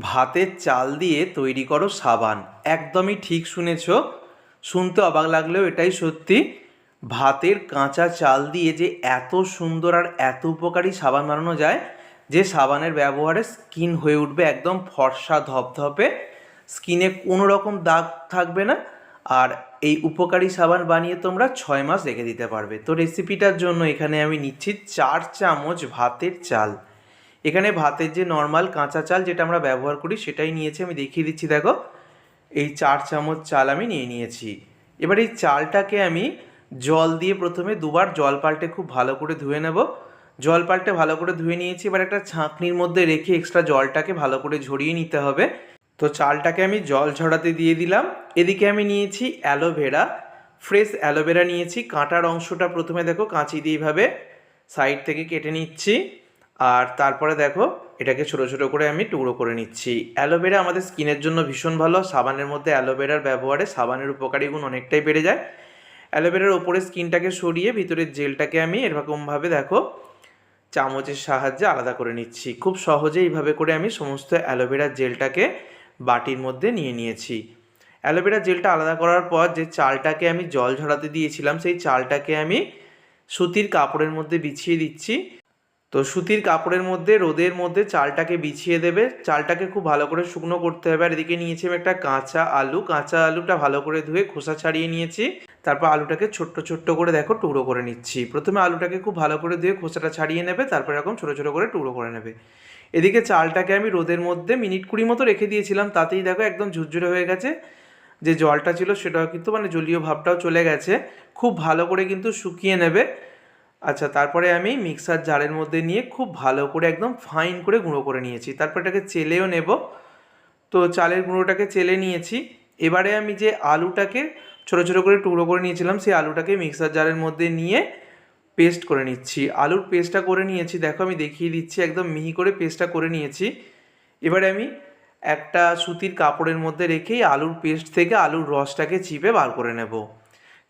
ভাতের চাল দিয়ে তৈরি করো সাবান। একদমই ঠিক শুনেছ। শুনতে অবাক লাগলেও এটাই সত্যি। ভাতের কাঁচা চাল দিয়ে যে এত সুন্দর আর এত উপকারী সাবান বানানো যায়, যে সাবানের ব্যবহারে স্কিন হয়ে উঠবে একদম ফর্সা ধপধপে। স্কিনে কোনো রকম দাগ থাকবে না। আর এই উপকারী সাবান বানিয়ে তোমরা ছয় মাস রেখে দিতে পারবে। তো রেসিপিটার জন্য এখানে আমি নিচ্ছি চার চামচ ভাতের চাল। এখানে ভাতের যে নর্মাল কাঁচা চাল যেটা আমরা ব্যবহার করি, সেটাই নিয়েছি, আমি দেখিয়ে দিচ্ছি, দেখো। এই চার চামচ চাল আমি নিয়ে নিয়েছি। এবার এই চালটাকে আমি জল দিয়ে প্রথমে দুবার জল পাল্টে খুব ভালো করে ধুয়ে নেব। জল পাল্টে ভালো করে ধুয়ে নিয়েছি, এবার একটা ছাঁকনির মধ্যে রেখে এক্সট্রা জলটাকে ভালো করে ঝরিয়ে নিতে হবে। তো চালটাকে আমি জল ঝরাতে দিয়ে দিলাম। এদিকে আমি নিয়েছি অ্যালোভেরা, ফ্রেশ অ্যালোভেরা নিয়েছি। কাঁটার অংশটা প্রথমে দেখো কাঁচি দিয়ে এইভাবে সাইড থেকে কেটে নিচ্ছি। আর তারপরে দেখো, এটাকে ছোট ছোট করে আমি টুকরো করে নিচ্ছি। অ্যালোভেরা আমাদের স্কিনের জন্য ভীষণ ভালো। সাবানের মধ্যে অ্যালোভেরার ব্যবহারে সাবানের উপকারী গুণ অনেকটাই বেড়ে যায়। অ্যালোভেরার ওপরে স্কিনটাকে সরিয়ে ভিতরের জেলটাকে আমি এরকমভাবে দেখো, চামচের সাহায্যে আলাদা করে নিচ্ছি। খুব সহজে এইভাবে করে আমি সমস্ত অ্যালোভেরার জেলটাকে বাটির মধ্যে নিয়ে নিয়েছি। অ্যালোভেরা জেলটা আলাদা করার পর যে চালটাকে আমি জল ঝরাতে দিয়েছিলাম, সেই চালটাকে আমি সুতির কাপড়ের মধ্যে বিছিয়ে দিচ্ছি। তো সুতির কাপড়ের মধ্যে, রোদের মধ্যে চালটাকে বিছিয়ে দেবে। চালটাকে খুব ভালো করে শুকনো করতে হবে। আর এদিকে নিয়েছি আমি একটা কাঁচা আলু। কাঁচা আলুটা ভালো করে ধুয়ে খোসা ছাড়িয়ে নিয়েছি। তারপর আলুটাকে ছোট্ট ছোট্ট করে দেখো টুকরো করে নিচ্ছি। প্রথমে আলুটাকে খুব ভালো করে ধুয়ে খোসাটা ছাড়িয়ে নেবে। তারপর এরকম ছোটো ছোটো করে টুকরো করে নেবে। এদিকে চালটাকে আমি রোদের মধ্যে মিনিট কুড়ি মতো রেখে দিয়েছিলাম। তাতেই দেখো একদম ঝুরঝুরে হয়ে গেছে। যে জলটা ছিল সেটাও কিন্তু মানে জলীয় ভাবটাও চলে গেছে। খুব ভালো করে কিন্তু শুকিয়ে নেবে। আচ্ছা তারপরে আমি মিক্সার জারের মধ্যে নিয়ে খুব ভালো করে একদম ফাইন করে গুঁড়ো করে নিয়েছি। তারপর এটাকে চেলেও নেব। তো চালের গুঁড়োটাকে চেলে নিয়েছি। এবারে আমি যে আলুটাকে ছোটো ছোটো করে টুকরো করে নিয়েছিলাম, সেই আলুটাকে মিক্সার জারের মধ্যে নিয়ে পেস্ট করে নিচ্ছি। আলুর পেস্টটা করে নিয়েছি। দেখো, আমি দেখিয়ে দিচ্ছি, একদম মিহি করে পেস্টটা করে নিয়েছি। এবারে আমি একটা সুতির কাপড়ের মধ্যে রেখেই আলুর পেস্ট থেকে আলুর রসটাকে চিপে বার করে নেব।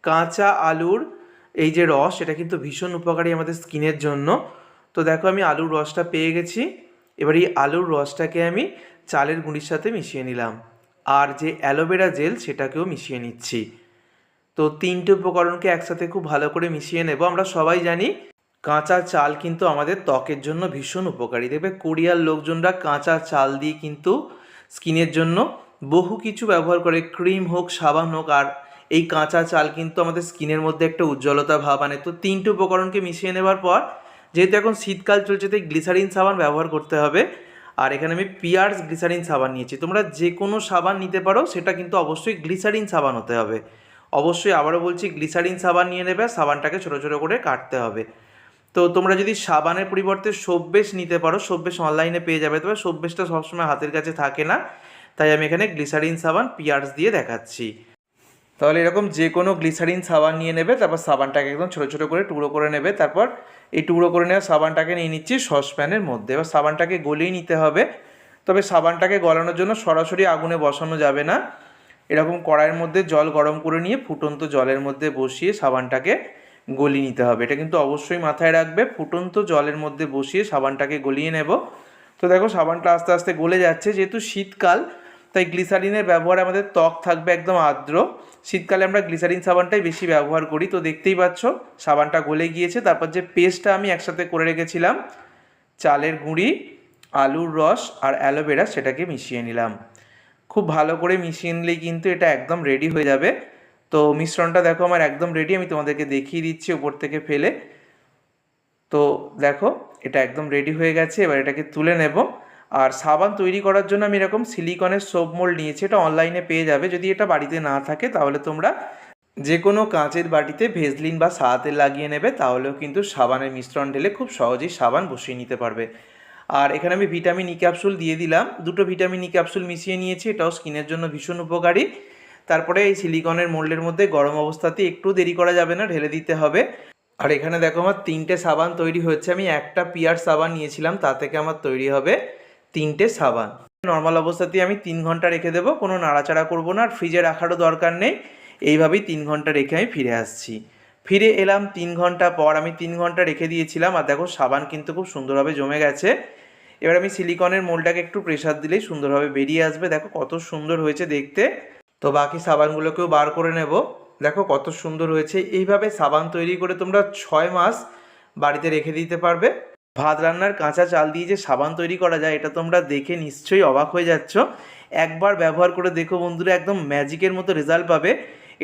কাঁচা আলুর এই যে রস, এটা কিন্তু ভীষণ উপকারী আমাদের স্কিনের জন্য। তো দেখো আমি আলুর রসটা পেয়ে গেছি। এবার এই আলুর রসটাকে আমি চালের গুঁড়ির সাথে মিশিয়ে নিলাম। আর যে অ্যালোভেরা জেল, সেটাকেও মিশিয়ে নিচ্ছি। তো তিনটে উপকরণকে একসাথে খুব ভালো করে মিশিয়ে নেব। আমরা সবাই জানি কাঁচা চাল কিন্তু আমাদের ত্বকের জন্য ভীষণ উপকারী। দেখবে কোরিয়ার লোকজনরা কাঁচা চাল দিয়ে কিন্তু স্কিনের জন্য বহু কিছু ব্যবহার করে। ক্রিম হোক, সাবান হোক, আর এই কাঁচা চাল কিন্তু আমাদের স্কিনের মধ্যে একটা উজ্জ্বলতা ভাব আনে। তো তিনটে উপকরণকে মিশিয়ে নেবার পর, যেহেতু এখন শীতকাল চলছে, তাই গ্লিসারিন সাবান ব্যবহার করতে হবে। আর এখানে আমি পিয়ার্স গ্লিসারিন সাবান নিয়েছি। তোমরা যে কোনো সাবান নিতে পারো, সেটা কিন্তু অবশ্যই গ্লিসারিন সাবান হতে হবে। অবশ্যই আবারও বলছি, গ্লিসারিন সাবান নিয়ে নেবে, সাবানটাকে ছোটো ছোটো করে কাটতে হবে। তো তোমরা যদি সাবানের পরিবর্তে সব্বেশ নিতে পারো সব্বেশ অনলাইনে পেয়ে যাবে, তবে সব্বেশটা সবসময় হাতের কাছে থাকে না। তাই আমি এখানে গ্লিসারিন সাবান, পিয়ার্স দিয়ে দেখাচ্ছি। তাহলে এরকম যে কোনো গ্লিসারিন সাবান নিয়ে নেবে, তারপর সাবানটাকে একদম ছোটো ছোটো করে টুকরো করে নেবে, তারপর এই টুকরো করে নেওয়া সাবানটাকে নিয়ে নিচ্ছি সসপ্যানের মধ্যে। এবার সাবানটাকে গলিয়ে নিতে হবে, তবে সাবানটাকে গলানোর জন্য সরাসরি আগুনে বসানো যাবে না। এরকম কড়াইয়ের মধ্যে জল গরম করে নিয়ে ফুটন্ত জলের মধ্যে বসিয়ে সাবানটাকে গলিয়ে নিতে হবে। এটা কিন্তু অবশ্যই মাথায় রাখবে, ফুটন্ত জলের মধ্যে বসিয়ে সাবানটাকে গলিয়ে নেব। তো দেখো সাবানটা আস্তে আস্তে গলে যাচ্ছে, যেহেতু শীতকাল, তাই গ্লিসারিনের ব্যবহার আমাদের ত্বক থাকবে একদম আর্দ্র। শীতকালে আমরা গ্লিসারিন সাবানটাই বেশি ব্যবহার করি। তো দেখতেই পাচ্ছ, সাবানটা গলে গিয়েছে। তারপর যে পেস্টটা আমি একসাথে করে রেখেছিলাম, চালের গুঁড়ি, আলুর রস আর অ্যালোভেরা, সেটাকে মিশিয়ে নিলাম। খুব ভালো করে মিশিয়ে নিলেই কিন্তু এটা একদম রেডি হয়ে যাবে। তো মিশ্রণটা দেখো আমার একদম রেডি আমি তোমাদেরকে দেখিয়ে দিচ্ছি উপর থেকে ফেলে। তো দেখো, এটা একদম রেডি হয়ে গেছে। এবার এটাকে তুলে নেব। আর সাবান তৈরি করার জন্য আমি এরকম সিলিকনের সোপ মোল্ড নিয়েছি, এটা অনলাইনে পেয়ে যাবে। যদি এটা বাড়িতে না থাকে, তাহলে তোমরা যে কোনো কাঁচের বাটিতে ভেজলিন বা সাহাতে লাগিয়ে নেবে, তাহলেও কিন্তু সাবানের মিশ্রণ ঢেলে খুব সহজেই সাবান বসিয়ে নিতে পারবে। আর এখানে আমি ভিটামিন ই ক্যাপসুল দিয়ে দিলাম। দুটো ভিটামিন ই ক্যাপসুল মিশিয়ে নিয়েছি, এটাও স্কিনের জন্য ভীষণ উপকারী। তারপরে এই সিলিকনের মোল্ডের মধ্যে গরম অবস্থাতে একটু দেরি করা যাবে না, ঢেলে দিতে হবে। আর এখানে দেখো আমার তিনটে সাবান তৈরি হচ্ছে আমি একটা পিয়ার সাবান নিয়েছিলাম তা থেকে আমার তৈরি হবে। তিনটে সাবান। নর্মাল অবস্থাতেই আমি তিন ঘণ্টা রেখে দেবো, কোনো নাড়াচাড়া করব না, আর ফ্রিজে রাখারও দরকার নেই। এইভাবেই তিন ঘণ্টা রেখে আমি ফিরে আসছি। ফিরে এলাম তিন ঘণ্টা পর আমি তিন ঘণ্টা রেখে দিয়েছিলাম, আর দেখো সাবান কিন্তু খুব সুন্দরভাবে জমে গেছে। এবার আমি সিলিকনের মোলটাকে একটু প্রেসার দিলেই সুন্দরভাবে বেরিয়ে আসবে। দেখো কত সুন্দর হয়েছে দেখতে। তো বাকি সাবানগুলোকেও বার করে নেব। দেখো কত সুন্দর হয়েছে। এইভাবে সাবান তৈরি করে তোমরা ছয় মাস বাড়িতে রেখে দিতে পারবে। ভাত রান্নার কাঁচা চাল দিয়ে যে সাবান তৈরি করা যায়, এটা তোমরা দেখে নিশ্চয়ই অবাক হয়ে যাচ্ছ। একবার ব্যবহার করে দেখো বন্ধুরা, একদম ম্যাজিকের মতো রেজাল্ট পাবে।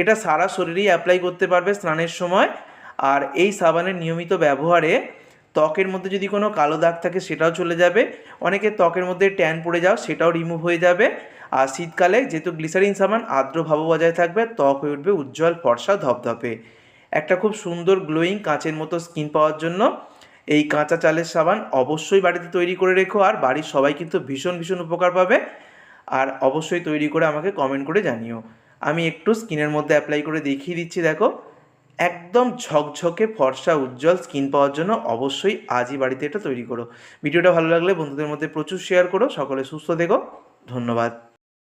এটা সারা শরীরেই অ্যাপ্লাই করতে পারবে স্নানের সময়। আর এই সাবানের নিয়মিত ব্যবহারে ত্বকের মধ্যে যদি কোনো কালো দাগ থাকে, সেটাও চলে যাবে। অনেকে ত্বকের মধ্যে ট্যান পড়ে যাও, সেটাও রিমুভ হয়ে যাবে। আর শীতকালে যেহেতু গ্লিসারিন সাবান, আর্দ্র ভাব বজায় থাকবে, ত্বক হয়ে উঠবে উজ্জ্বল ফর্সা ধপধপে। একটা খুব সুন্দর গ্লোয়িং কাঁচের মতো স্কিন পাওয়ার জন্য। এই কাঁচা চালের সাবান অবশ্যই বাড়িতে তৈরি করে রেখো আর বাড়ির সবাই কিন্তু ভীষণ ভীষণ উপকার পাবে। আর অবশ্যই তৈরি করে আমাকে কমেন্ট করে জানিও। আমি একটু স্কিনের মধ্যে অ্যাপ্লাই করে দেখিয়ে দিচ্ছি, দেখো। একদম ঝকঝকে ফর্সা, উজ্জ্বল স্কিন পাওয়ার জন্য অবশ্যই আজই বাড়িতে এটা তৈরি করো। ভিডিওটা ভালো লাগলে বন্ধুদের মধ্যে প্রচুর শেয়ার করো। সকলে সুস্থ থেকো। ধন্যবাদ।